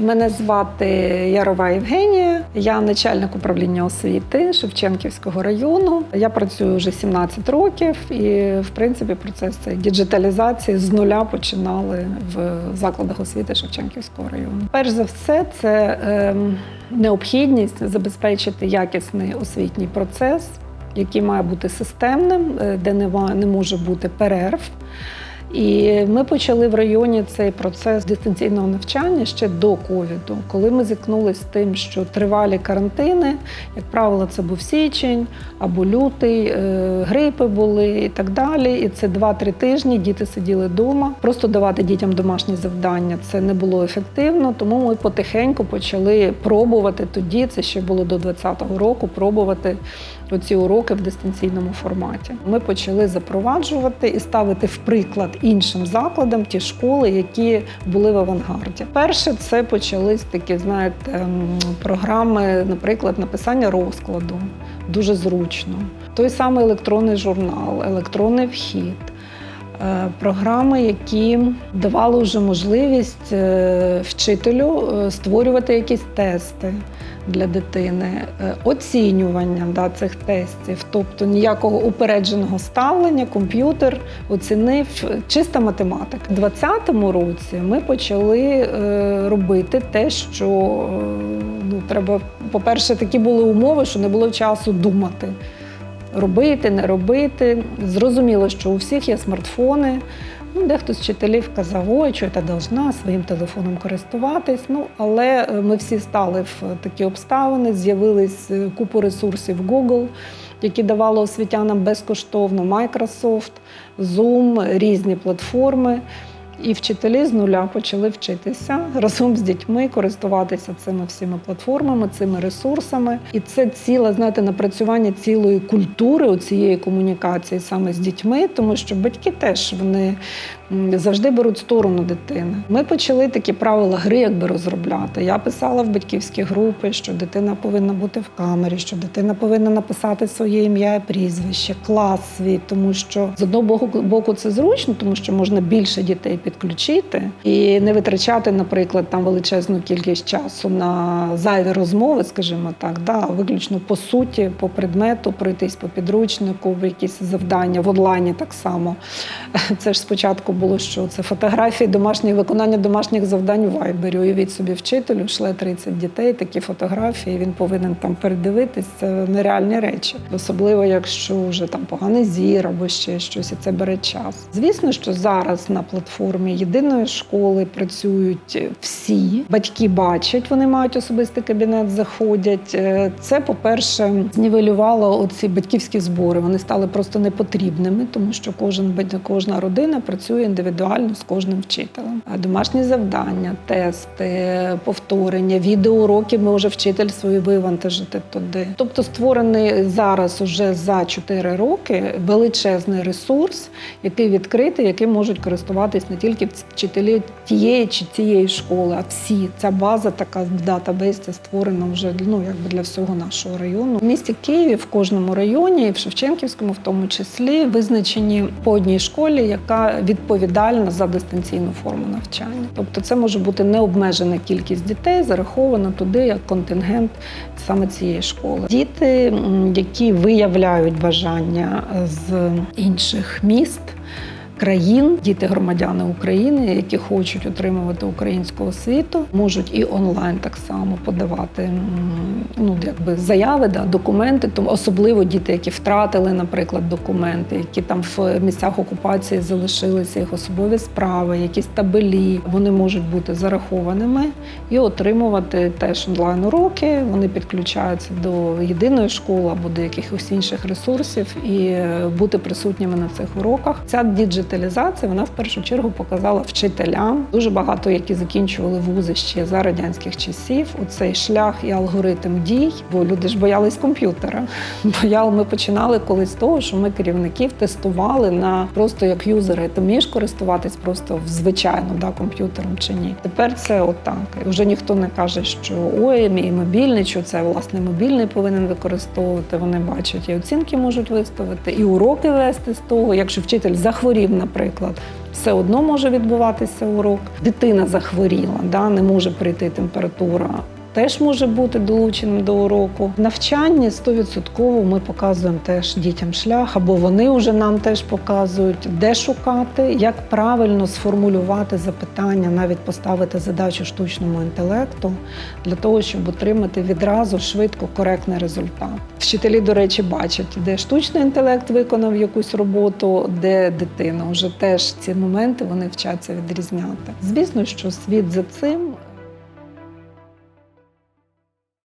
Мене звати Ярова Євгенія. Я начальник управління освіти Шевченківського району. Я працюю вже 17 років, і в принципі процес цієї діджиталізації з нуля починали в закладах освіти Шевченківського району. Перш за все, це ем, необхідність забезпечити якісний освітній процес, який має бути системним, е, де нема- не може бути перерв. І ми почали в районі цей процес дистанційного навчання ще до ковіду, коли ми зіткнулися з тим, що тривалі карантини, як правило, це був січень або лютий, е, грипи були і так далі. І це 2-3 тижні діти сиділи вдома. Просто давати дітям домашні завдання це не було ефективно, тому ми потихеньку почали пробувати тоді. Це ще було до 2020 року. Пробувати оці уроки в дистанційному форматі. Ми почали запроваджувати і ставити в приклад іншим закладам ті школи, які були в авангарді. Перше, це почались такі, знаєте, програми, наприклад, написання розкладу. Дуже зручно. Той самий електронний журнал, електронний вхід. Е, Програми, які давали вже можливість е, вчителю е, створювати якісь тести для дитини, оцінювання да, цих тестів, тобто ніякого упередженого ставлення, комп'ютер оцінив чиста математика. У 2020 році ми почали робити те, що ну, треба, по-перше, такі були умови, що не було часу думати робити, не робити. Зрозуміло, що у всіх є смартфони. Ну, дехто з вчителів казав, ой, що я должна своїм телефоном користуватись. Ну, але е, ми всі стали в такі обставини, з'явились е, купу ресурсів Google, які давали освітянам безкоштовно Microsoft, Zoom, різні платформи. І вчителі з нуля почали вчитися разом з дітьми, користуватися цими всіми платформами, цими ресурсами. І це ціле, знаєте, напрацювання цілої культури у цієї комунікації саме з дітьми, тому що батьки теж вони завжди беруть сторону дитини. Ми почали такі правила гри, якби розробляти. Я писала в батьківські групи, що дитина повинна бути в камері, що дитина повинна написати своє ім'я і прізвище, клас свій, тому що з одного боку, це зручно, тому що можна більше дітей підключити і не витрачати, наприклад, там величезну кількість часу на зайві розмови, скажімо так, да, виключно по суті, по предмету, пройтись по підручнику, в якісь завдання в онлайні так само. Це ж спочатку було що це фотографії, домашні виконання домашніх завдань у Вайбері. Уявіть собі вчителю, шле 30 дітей, такі фотографії. Він повинен там передивитись. Це нереальні речі, особливо якщо вже там поганий зір або ще щось, і це бере час. Звісно, що зараз на платформі єдиної школи працюють всі. Батьки бачать, вони мають особистий кабінет, заходять. Е, Це, по-перше, знівелювало оці батьківські збори. Вони стали просто непотрібними, тому що кожен кожна родина працює індивідуально з кожним вчителем. А Домашні завдання, тести, повторення, відеоуроки може вчитель свої вивантажити туди. Тобто створений зараз уже за 4 роки величезний ресурс, який відкритий, яким можуть користуватись не тільки вчителі тієї чи цієї школи, а всі. Ця база така датабейс це створена вже ну, якби для всього нашого району. В місті Києві в кожному районі, і в Шевченківському, в тому числі, визначені по одній школі, яка відповідальна за дистанційну форму навчання. Тобто, це може бути необмежена кількість дітей, зарахована туди як контингент саме цієї школи. Діти, які виявляють бажання з інших міст країн, діти громадяни України, які хочуть отримувати українську освіту, можуть і онлайн так само подавати ну, якби заяви, да, документи, тому особливо діти, які втратили, наприклад, документи, які там в місцях окупації залишилися їх особові справи, якісь табелі. Вони можуть бути зарахованими і отримувати теж онлайн уроки. Вони підключаються до єдиної школи або до якихось інших ресурсів і бути присутніми на цих уроках. Ця діджиталізація вона в першу чергу показала вчителям. Дуже багато, які закінчували вузи ще за радянських часів. Оцей шлях і алгоритм дій, бо люди ж боялись комп'ютера. Бояли, ми починали колись з того, що ми керівників тестували на просто як юзери. Ти вмієш користуватись просто звичайно да, комп'ютером чи ні. Тепер це отак. І вже ніхто не каже, що ой, мій мобільний, що це власне мобільний повинен використовувати. Вони бачать і оцінки можуть виставити, і уроки вести з того. Якщо вчитель захворів, наприклад, все одно може відбуватися урок. Дитина захворіла, да, не може прийти температура. Теж може бути долученим до уроку. В навчанні 100% ми показуємо теж дітям шлях, або вони вже нам теж показують, де шукати, як правильно сформулювати запитання, навіть поставити задачу штучному інтелекту для того, щоб отримати відразу швидко коректний результат. Вчителі, до речі, бачать, де штучний інтелект виконав якусь роботу, де дитина. Вже теж ці моменти вони вчаться відрізняти. Звісно, що світ за цим